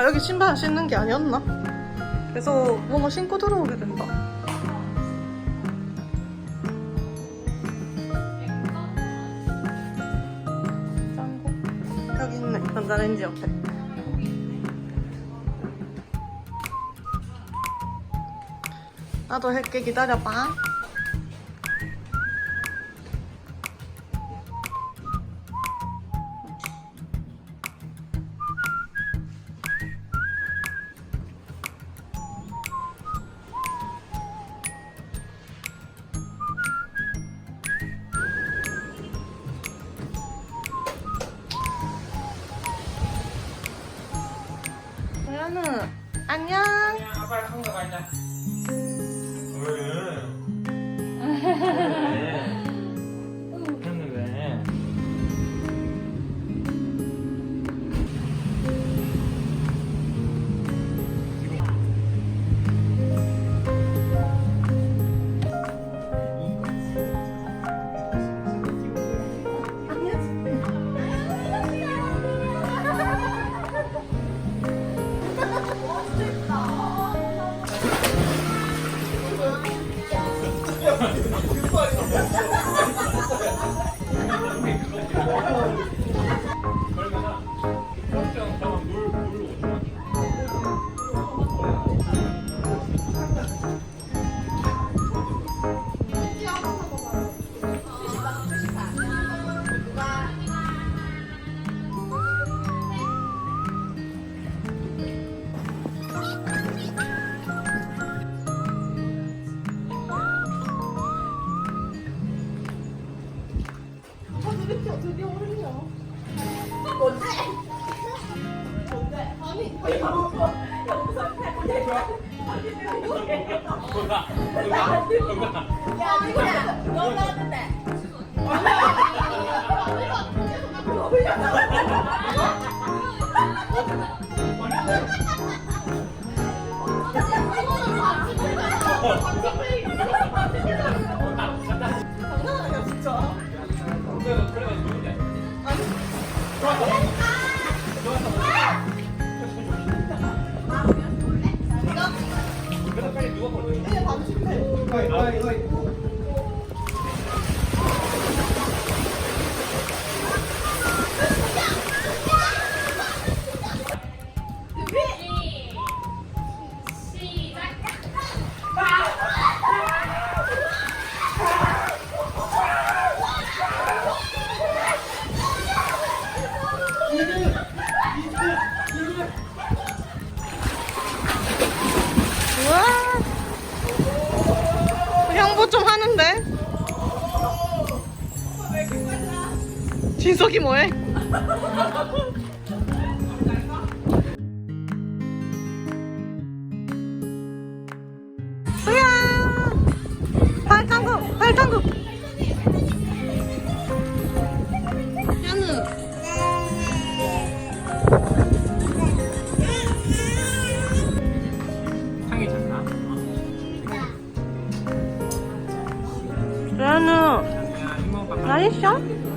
아 여기 신발 신는 게 아니었나? 그래서 뭔가 신고 들어오게 된다. 짱구. 여기 있네. 전자레인지 옆에. 나도 할게 기다려봐. 도현우 안녕. 아빠랑 한가 가자. 그거가 그거가 그거가 야, 걸려? 이게 방식 진석이 뭐해? 으야! 발탄국! 발탄국! 현우! 상이 작나? 현우! 밥 맛있어?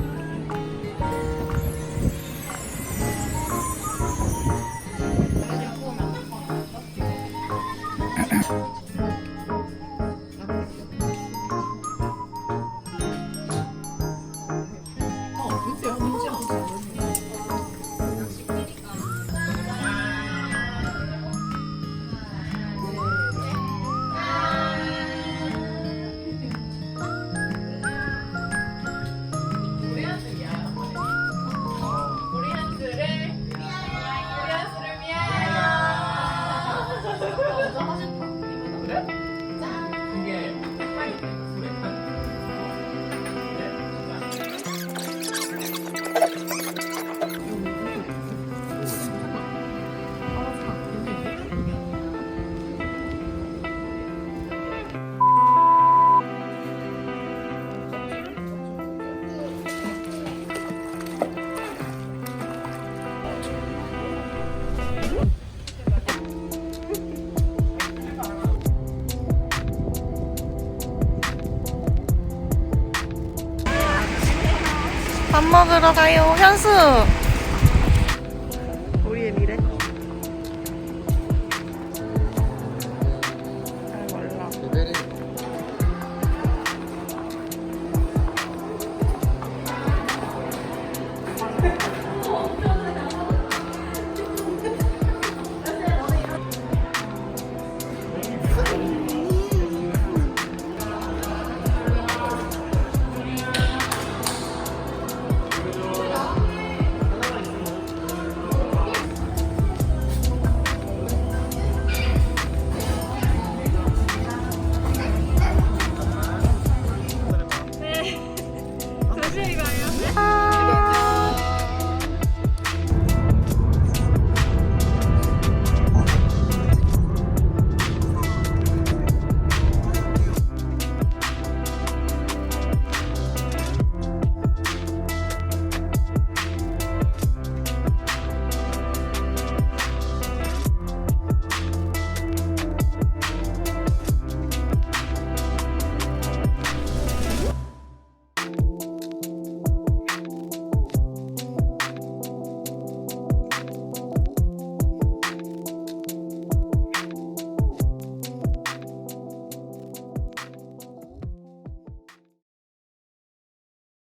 밥 먹으러 가요. 현수. 우리의 미래. 잘 몰라.